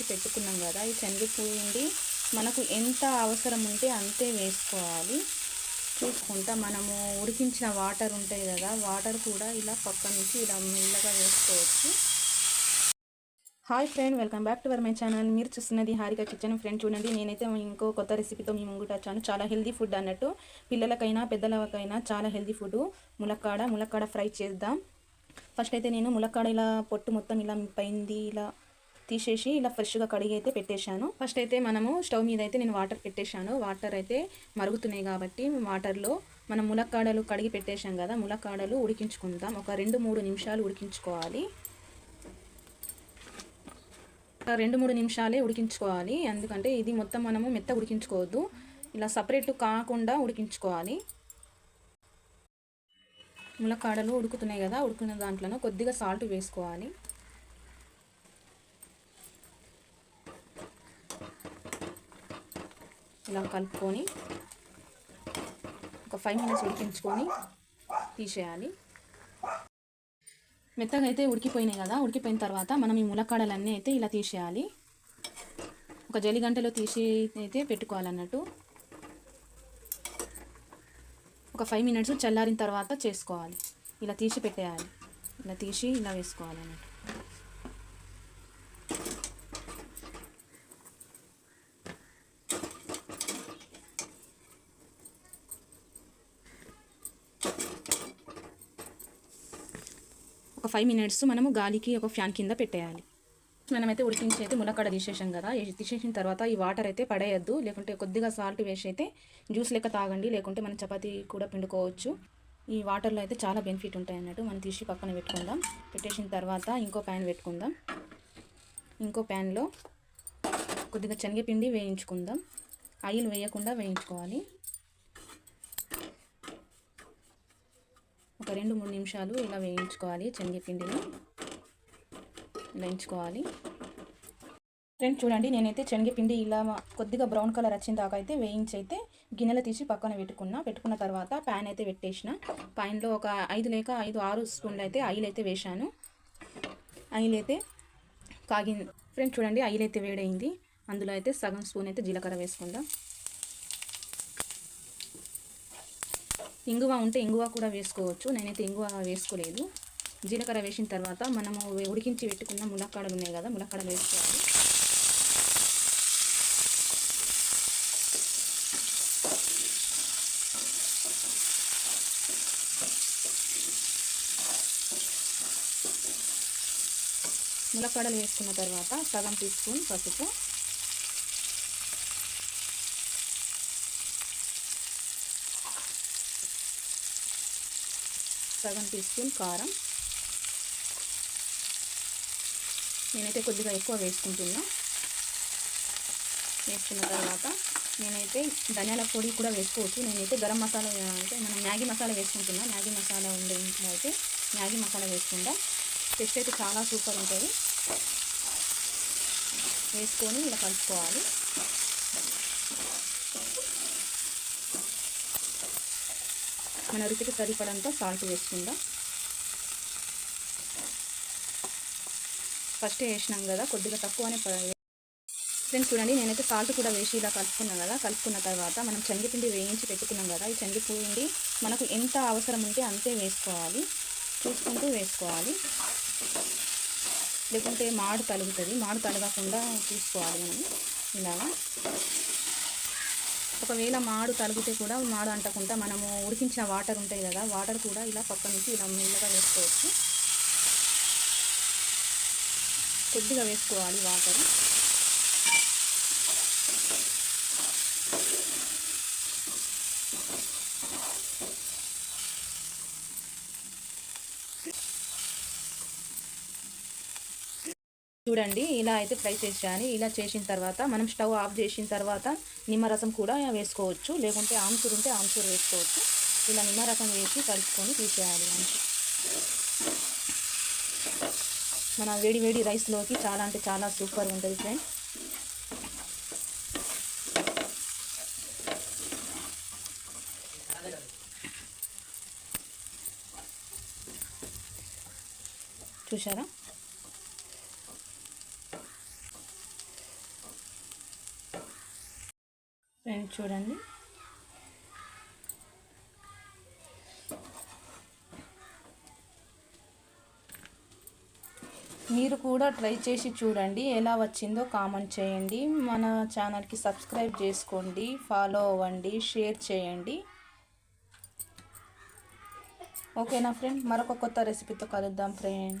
వేయించి పెట్టుకున్నాం కదా ఈ శనగపిండి మనకు ఎంత అవసరం ఉంటే అంతే వేసుకోవాలి. చూసుకుంటా మనము ఉడికించిన వాటర్ ఉంటాయి కదా వాటర్ కూడా ఇలా పక్క నుంచి ఇలా మెల్లగా వేసుకోవచ్చు. Hi friend welcome back to our my channel. మీరు చూస్తున్నది హారిక కిచెన్ ఫ్రెండ్ చూడండి. నేనైతే ఇంకో కొత్త రెసిపీతో మీ ముంగుట వచ్చాను. చాలా హెల్దీ ఫుడ్ అన్నట్టు. పిల్లలకైనా పెద్దలకైనా చాలా హెల్దీ ఫుడ్. ములక్కాడ ములక్కాడ ఫ్రై చేద్దాం. ఫస్ట్ అయితే నేను ములక్కాడ ఇలా పొట్టు మొత్తం ఇలా పైంది ఇలా తీసేసి ఇలా ఫ్రెష్గా కడిగి అయితే పెట్టేశాను. ఫస్ట్ అయితే మనము స్టవ్ మీద అయితే నేను వాటర్ పెట్టేశాను. వాటర్ అయితే మరుగుతున్నాయి కాబట్టి వాటర్లో మనం ములక్కాడలు కడిగి పెట్టేశాం కదా ములక్కాడలు ఉడికించుకుందాం. ఒక రెండు మూడు నిమిషాలు ఉడికించుకోవాలి. రెండు మూడు నిమిషాలే ఉడికించుకోవాలి. ఎందుకంటే ఇది మొత్తం మనము మెత్త ఉడికించుకోవద్దు. ఇలా సపరేట్ కాకుండా ఉడికించుకోవాలి. ములక్కాడలు ఉడుకుతున్నాయి కదా ఉడుకున్న దాంట్లో కొద్దిగా సాల్ట్ వేసుకోవాలి. ఇలా కలుపుకొని ఒక ఫైవ్ మినిట్స్ ఉడికించుకొని తీసేయాలి. మెత్తగా అయితే ఉడికిపోయినాయి కదా ఉడికిపోయిన తర్వాత మనం ఈ ములక్కాడలన్నీ అయితే ఇలా తీసేయాలి. ఒక జలి గంటలో తీసి అయితే పెట్టుకోవాలన్నట్టు. ఒక ఫైవ్ మినిట్స్ చల్లారిన తర్వాత చేసుకోవాలి. ఇలా తీసి పెట్టేయాలి. ఇలా తీసి ఇలా వేసుకోవాలన్నట్టు. ఫైవ్ మినిట్స్ మనము గాలికి ఒక ఫ్యాన్ కింద పెట్టేయాలి. మనమైతే ఉడికించి అయితే ములక్కడ తీసేసాం కదా. తీసేసిన తర్వాత ఈ వాటర్ అయితే పడేయద్దు. లేకుంటే కొద్దిగా సాల్ట్ వేసి అయితే జ్యూస్ లెక్క తాగండి. లేకుంటే మనం చపాతీ కూడా పిండుకోవచ్చు. ఈ వాటర్లో అయితే చాలా బెనిఫిట్ ఉంటాయి అన్నట్టు మనం తీసి పక్కన పెట్టుకుందాం. పెట్టేసిన తర్వాత ఇంకో ప్యాన్ పెట్టుకుందాం. ఇంకో ప్యాన్లో కొద్దిగా శనగపిండి వేయించుకుందాం. ఆయిల్ వేయకుండా వేయించుకోవాలి. ఒక రెండు మూడు నిమిషాలు ఇలా వేయించుకోవాలి శనగపిండిని. వేయించుకోవాలి. ఫ్రెండ్ చూడండి నేనైతే శనగపిండి ఇలా కొద్దిగా బ్రౌన్ కలర్ వచ్చిన దాకా అయితే వేయించి అయితే గిన్నెలు తీసి పక్కన పెట్టుకున్నా. పెట్టుకున్న తర్వాత ప్యాన్ అయితే పెట్టేసిన. ప్యాన్లో ఒక ఐదు లేక ఐదు ఆరు స్పూన్లు అయితే ఆయిల్ అయితే వేశాను. ఆయిల్ అయితే కాగింది ఫ్రెండ్ చూడండి ఆయిల్ అయితే వేడైంది. అందులో అయితే సగం స్పూన్ అయితే జీలకర్ర వేసుకుందాం. ఇంగువ ఉంటే ఇంగువ కూడా వేసుకోవచ్చు. నేనైతే ఇంగువ వేసుకోలేదు. జీలకర్ర వేసిన తర్వాత మనము ఉడికించి పెట్టుకున్న ములక్కాడలు ఉన్నాయి కదా ములక్కాడలు వేసుకోవాలి. ములక్కాడలు వేసుకున్న తర్వాత సగం టీ స్పూన్ పసుపు సగం టీ స్పూన్ కారం. నేనైతే కొద్దిగా ఎక్కువ వేసుకుంటున్నా. వేసుకున్న తర్వాత నేనైతే ధనియాల పొడి కూడా వేసుకోవచ్చు. నేనైతే గరం మసాలా అంటే మనం మ్యాగీ మసాలా వేసుకుంటున్నా. మ్యాగీ మసాలా ఉండే ఇంట్లో అయితే మ్యాగీ మసాలా వేసుకుంటా. టెస్ట్ అయితే చాలా సూపర్ ఉంటుంది. వేసుకొని ఇలా కలుపుకోవాలి. మన రుచికి సరిపడంత సాల్ట్ వేసుకుందాం. ఫస్ట్ వేసినాం కదా కొద్దిగా తక్కువనే ఫ్రెండ్స్ చూడండి నేనైతే సాల్ట్ కూడా వేసి ఇలా కలుపుకున్నాను కదా కలుపుకున్న తర్వాత మనం శనగపిండి వేయించి పెట్టుకున్నాం కదా ఈ శనగపిండి మనకు ఎంత అవసరం ఉంటే అంతే వేసుకోవాలి. చూసుకుంటూ వేసుకోవాలి. లేకుంటే మాడు తలుగుతుంది మాడు తలగకుండా చూసుకోవాలి మనం. ఇలాగా. ఒకవేళ మాడు తలిగితే కూడా మాడు అంటకుండా మనము ఉడికించిన వాటర్ ఉంటాయి కదా వాటర్ కూడా ఇలా పక్క నుంచి ఇలా మెల్లగా వేసుకోవచ్చు. కొద్దిగా వేసుకోవాలి వాటర్. చూడండి ఇలా అయితే ఫ్రై చేసాను ఇలా చేసిన తర్వాత మనం స్టవ్ ఆఫ్ చేసిన తర్వాత నిమ్మరసం కూడా వేసుకోవచ్చు. లేకుంటే ఆమ్చూరు ఉంటే ఆమ్చూరు వేసుకోవచ్చు. ఇలా నిమ్మరసం వేసి కలుపుకొని తీసేయాలి మన వేడి వేడి రైస్లోకి చాలా అంటే చాలా సూపర్ ఉంటుంది ఫ్రెండ్ చూసారా చూడండి. మీరు కూడా ట్రై చేసి చూడండి ఎలా వచ్చిందో కామెంట్ చేయండి. మన ఛానల్కి సబ్స్క్రైబ్ చేసుకోండి ఫాలో అవ్వండి షేర్ చేయండి. ఓకేనా ఫ్రెండ్? మరొక కొత్త రెసిపీతో కలుద్దాం ఫ్రెండ్.